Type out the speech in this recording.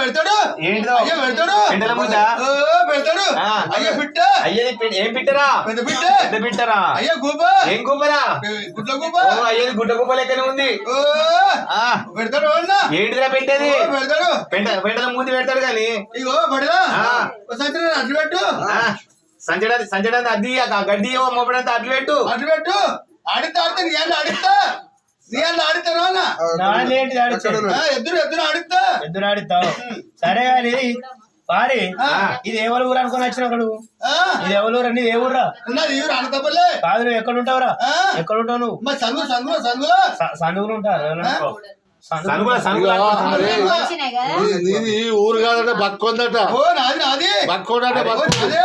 పెడతాడు. ఏంటిదో? అయ్యో పెడతాడు. పెండల ముద్ద? ఓ పెడతాడు. ఆ. అయ్యో పిట్ట. అయ్యేది పిట్- ఏం పిట్టరా? పెద్ద పిట్ట. పెద్ద పిట్టరా? అయ్యో గూబ ఏం గుబ్బరా గుడ్ల గూబ ఓ అయ్యేది గుడ్డ గుబ్బ లెక్కనే ఉంది. ఓ ఆ. పెడతాడు అన్న ఏంటిదిరా పెట్టేది ఓ, పెడతాడు. పెంట పెంటల మూతి పెడతాడు కానీ ఇగో. ఒకసారి అడ్డు పెట్టు. సంచడా సంచడా అద్ది ఆ గడ్డి ఏమో మోపడంతా అడ్డు పెట్టు. అడ్డు పెట్టు. ఆడితే ఆడితే నీ ఆడితే సరే కానీ పారి. ఇది ఎవరు ఊరు అనుకుని నువ్వు ఆ, ఇది ఎవరు ఊరు నీది ఏ ఊర్రా? ఉన్నది ఇవ్వరు అనతపల్లే కాదు నువ్వు ఎక్కడ ఉంటావురా. ఎక్కడ ఉంటావు నువ్వు? మా సంగు సంగు సంగులో స- సందుగులు ఉంటారు నీది ఊరు కాదట బక్కొందట ఓ నాది నాది. బక్కోడట ఓ బక్కు నాదే.